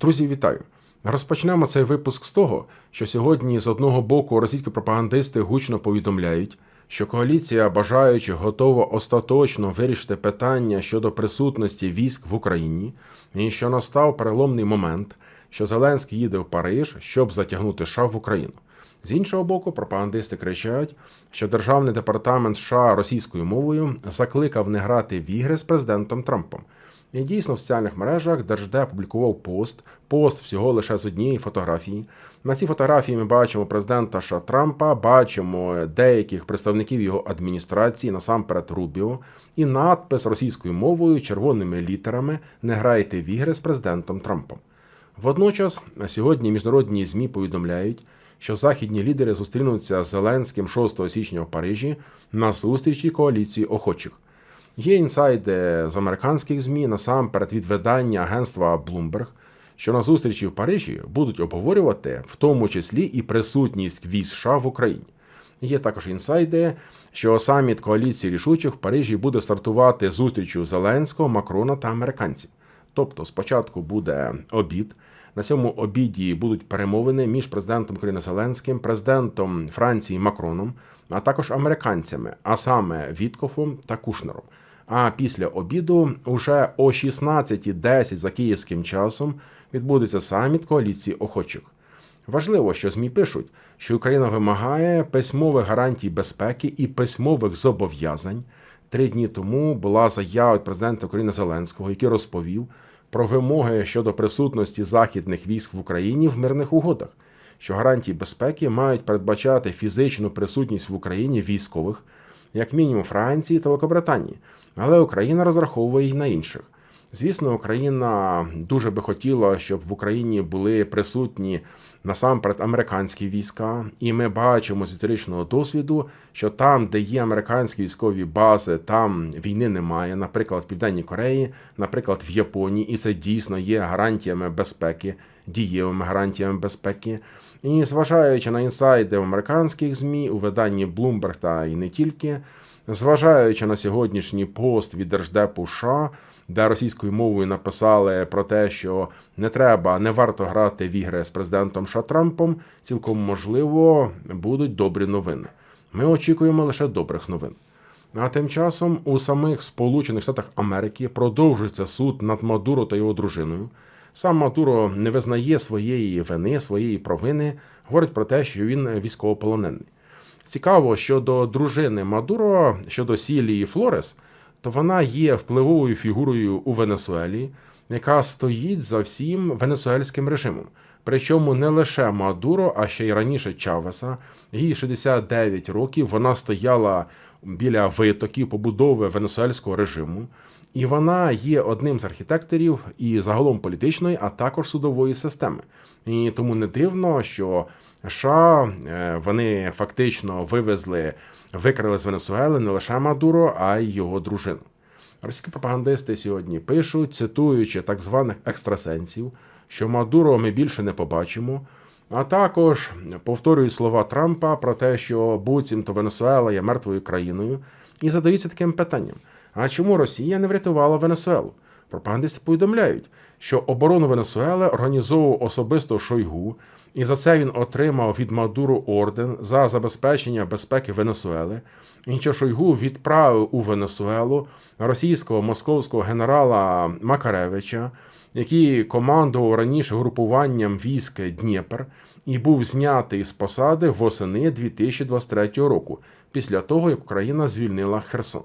Друзі, вітаю! Розпочнемо цей випуск з того, що сьогодні з одного боку російські пропагандисти гучно повідомляють, що коаліція, бажаючи, готова остаточно вирішити питання щодо присутності військ в Україні, і що настав переломний момент, що Зеленський їде в Париж, щоб затягнути США в Україну. З іншого боку, пропагандисти кричать, що Державний департамент США російською мовою закликав не грати в ігри з президентом Трампом. І дійсно в соціальних мережах Держдеп публікував пост, пост всього лише з однієї фотографії. На цій фотографії ми бачимо президента США Трампа, бачимо деяких представників його адміністрації, насамперед Рубіо, і надпис російською мовою червоними літерами Не грайте в ігри з президентом Трампом. Водночас сьогодні міжнародні ЗМІ повідомляють, що західні лідери зустрінуться з Зеленським 6 січня в Парижі на зустрічі коаліції охочих. Є інсайди з американських ЗМІ, насамперед від видання агентства Bloomberg, що на зустрічі в Парижі будуть обговорювати в тому числі і присутність військ США в Україні. Є також інсайди, що саміт коаліції рішучих в Парижі буде стартувати зустрічю Зеленського, Макрона та американців. Тобто, спочатку буде обід. На цьому обіді будуть перемовини між президентом України Зеленським, президентом Франції Макроном, а також американцями, а саме Віткофом та Кушнером. А після обіду, уже о 16.10 за київським часом, відбудеться саміт коаліції охочих. Важливо, що ЗМІ пишуть, що Україна вимагає письмових гарантій безпеки і письмових зобов'язань. Три дні тому була заява від президента України Зеленського, який розповів про вимоги щодо присутності західних військ в Україні в мирних угодах, що гарантії безпеки мають передбачати фізичну присутність в Україні військових, як мінімум Франції та Великобританії, але Україна розраховує й на інших. Звісно, Україна дуже би хотіла, щоб в Україні були присутні насамперед американські війська, і ми бачимо з історичного досвіду, що там, де є американські військові бази, там війни немає. Наприклад, в Південній Кореї, наприклад, в Японії, і це дійсно є гарантіями безпеки, дієвими гарантіями безпеки. І зважаючи на інсайди в американських змі у виданні Bloomberg та і не тільки. Зважаючи на сьогоднішній пост від Держдепу США, де російською мовою написали про те, що не треба, не варто грати в ігри з президентом США Трампом, цілком можливо будуть добрі новини. Ми очікуємо лише добрих новин. А тим часом у самих Сполучених Штатах Америки продовжується суд над Мадуро та його дружиною. Сам Мадуро не визнає своєї вини, своєї провини, говорить про те, що він військовополонений. Цікаво, щодо дружини Мадуро, щодо Сілії Флорес, то вона є впливовою фігурою у Венесуелі, яка стоїть за всім венесуельським режимом. Причому не лише Мадуро, а ще й раніше Чавеса. Їй 69 років. Вона стояла біля витоків побудови венесуельського режиму. І вона є одним з архітекторів і загалом політичної, а також судової системи. І тому не дивно, що США вони фактично вивезли, викрили з Венесуели не лише Мадуро, а й його дружину. Російські пропагандисти сьогодні пишуть, цитуючи так званих екстрасенсів, що Мадуро ми більше не побачимо. А також повторюють слова Трампа про те, що буцімто Венесуела є мертвою країною, і задаються таким питанням: а чому Росія не врятувала Венесуелу? Пропагандисти повідомляють, що оборону Венесуели організовував особисто Шойгу, і за це він отримав від Мадуру орден за забезпечення безпеки Венесуели. І що Шойгу відправив у Венесуелу російського московського генерала Макаревича, який командував раніше групуванням військ Дніпр і був знятий з посади восени 2023 року, після того як Україна звільнила Херсон.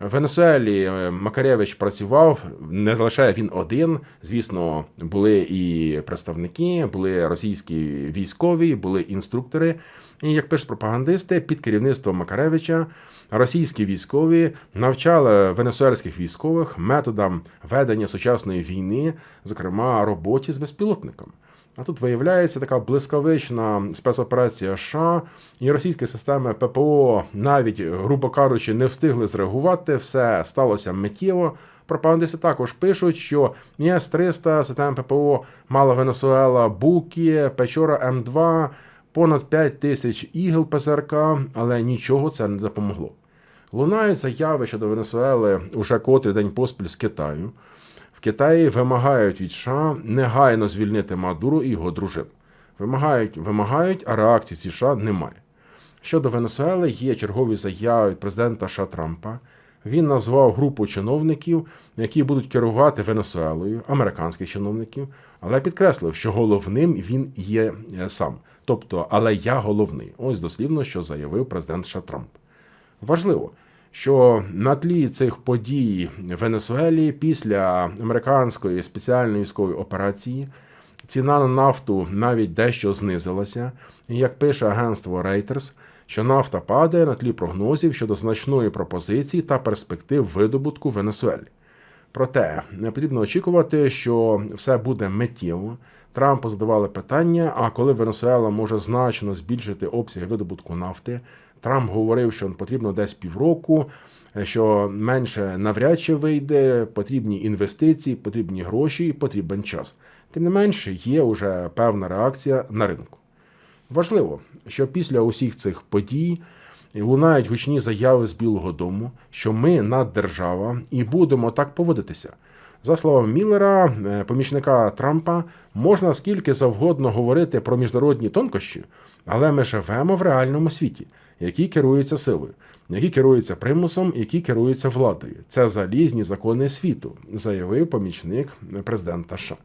В Венесуелі Макаревич працював, не залишає він один. Звісно, були і представники, були російські військові, були інструктори. І як пишуть пропагандисти, під керівництвом Макаревича російські військові навчали венесуельських військових методам ведення сучасної війни, зокрема роботі з безпілотником. А тут виявляється така блискавична спецоперація США і російські системи ППО, навіть, грубо кажучи, не встигли зреагувати. Все сталося миттєво. Пропагандисти також пишуть, що ніс 300 система ППО мала Венесуела Букі, Печора М2, понад 5 тисяч ігл ПЗРК, але нічого це не допомогло. Лунають заяви щодо Венесуели уже котрий день поспіль з Китаю. В Китаї вимагають від США негайно звільнити Мадуру і його дружин. Вимагають, вимагають, а реакції США немає. Щодо Венесуели є чергові заяви від президента США Трампа. Він назвав групу чиновників, які будуть керувати Венесуелою, американських чиновників, але підкреслив, що головним він є е, сам. Тобто, але я головний. Ось дослівно, що заявив президент США Трамп. Важливо, що на тлі цих подій в Венесуелі після американської спеціальної військової операції ціна на нафту навіть дещо знизилася. Як пише агентство Reuters, що нафта падає на тлі прогнозів щодо значної пропозиції та перспектив видобутку Венесуелі. Проте не потрібно очікувати, що все буде миттєво. Трампу задавали питання: а коли Венесуела може значно збільшити обсяги видобутку нафти, Трамп говорив, що потрібно десь півроку, що менше навряд чи вийде, потрібні інвестиції, потрібні гроші і потрібен час. Тим не менше, є вже певна реакція на ринку. Важливо, що після усіх цих подій лунають гучні заяви з Білого Дому, що ми наддержава і будемо так поводитися. За словами Міллера, е, помічника Трампа, можна скільки завгодно говорити про міжнародні тонкощі, але ми живемо в реальному світі, який керується силою, який керується примусом, який керується владою. Це залізні закони світу, заявив помічник президента США.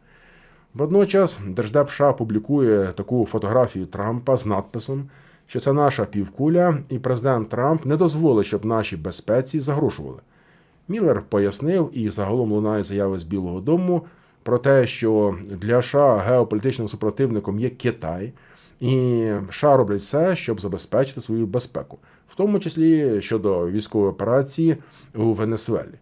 Водночас Держдеп США публікує таку фотографію Трампа з надписом, що це наша півкуля, і президент Трамп не дозволить, щоб нашій безпеці загрожували. Міллер пояснив і загалом лунає заяви з Білого Дому про те, що для США геополітичним супротивником є Китай, і США роблять все, щоб забезпечити свою безпеку, в тому числі щодо військової операції у Венесуелі.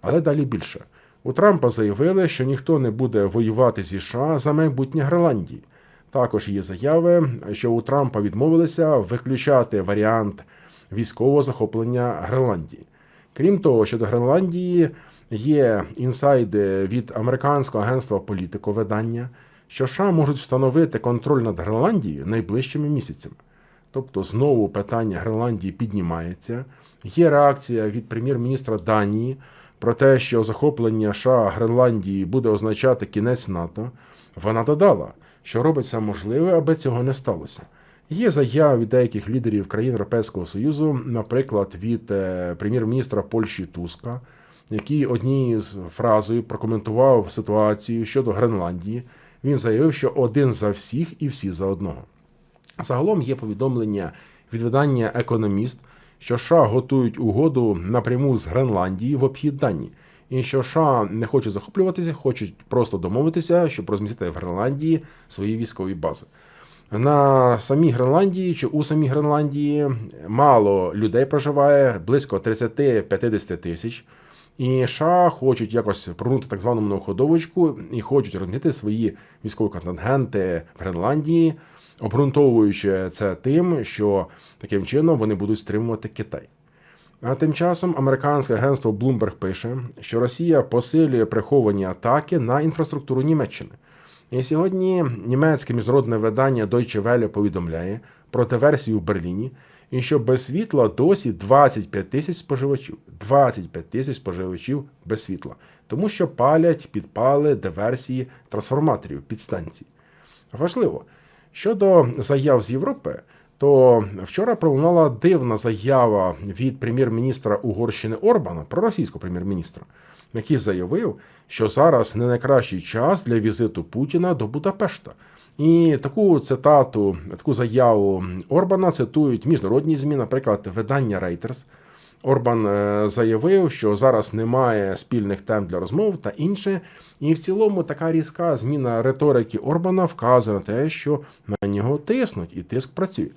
Але далі більше. У Трампа заявили, що ніхто не буде воювати зі США за майбутнє Гренландії. Також є заяви, що у Трампа відмовилися виключати варіант військового захоплення Гренландії. Крім того, щодо Гренландії є інсайди від американського агентства політико видання, що США можуть встановити контроль над Гренландією найближчими місяцями. Тобто знову питання Гренландії піднімається. Є реакція від прем'єр-міністра Данії про те, що захоплення США Гренландії буде означати кінець НАТО. Вона додала, що робить все можливе, аби цього не сталося. Є заяви від деяких лідерів країн Європейського Союзу, наприклад, від е, прем'єр-міністра Польщі Туска, який однією з фразою прокоментував ситуацію щодо Гренландії. Він заявив, що один за всіх і всі за одного. Загалом є повідомлення від видання Економіст, що США готують угоду напряму з Гренландії в обхід Данії, і що США не хочуть захоплюватися, хочуть просто домовитися, щоб розмістити в Гренландії свої військові бази. На самій Гренландії чи у самій Гренландії мало людей проживає, близько 30-50 тисяч. І США хочуть якось прогнути так звану многоходовочку і хочуть розмістити свої військові контингенти в Гренландії, обґрунтовуючи це тим, що таким чином вони будуть стримувати Китай. А тим часом американське агентство Bloomberg пише, що Росія посилює приховані атаки на інфраструктуру Німеччини. І сьогодні німецьке міжнародне видання Deutsche Welle повідомляє про диверсію в Берліні, і що без світла досі 25 тисяч споживачів. 25 тисяч споживачів без світла, тому що палять підпали диверсії трансформаторів підстанцій. Важливо, щодо заяв з Європи, то вчора пролунала дивна заява від прем'єр-міністра Угорщини Орбана про російського прем'єр-міністра, який заявив, що зараз не найкращий час для візиту Путіна до Будапешта. І таку цитату, таку заяву Орбана цитують міжнародні змі, наприклад, видання Reuters. Орбан е, заявив, що зараз немає спільних тем для розмов та інше. І в цілому така різка зміна риторики Орбана вказує на те, що на нього тиснуть, і тиск працює.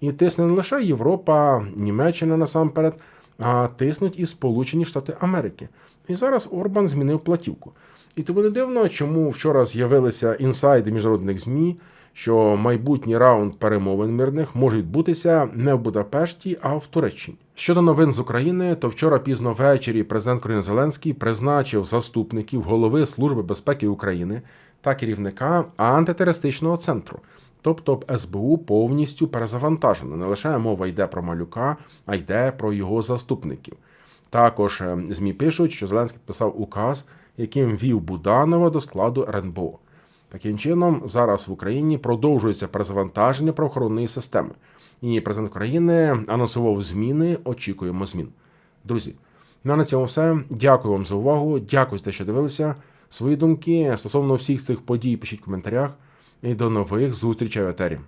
І тисне не лише Європа, Німеччина насамперед, а тиснуть і Сполучені Штати Америки. І зараз Орбан змінив платівку. І тому не дивно, чому вчора з'явилися інсайди міжнародних ЗМІ, що майбутній раунд перемовин мирних може відбутися не в Будапешті, а в Туреччині. Щодо новин з України, то вчора пізно ввечері президент України Зеленський призначив заступників голови Служби безпеки України та керівника антитерористичного центру. Тобто СБУ повністю перезавантажено. Не лише мова йде про малюка, а йде про його заступників. Також ЗМІ пишуть, що Зеленський писав указ, яким вів Буданова до складу РНБО. Таким чином, зараз в Україні продовжується перезавантаження правоохоронної системи. І президент України анонсував зміни. Очікуємо змін. Друзі, ну на цьому все. Дякую вам за увагу. Дякую за те, що дивилися. Свої думки стосовно всіх цих подій пишіть в коментарях. І до нових зустрічей в етері.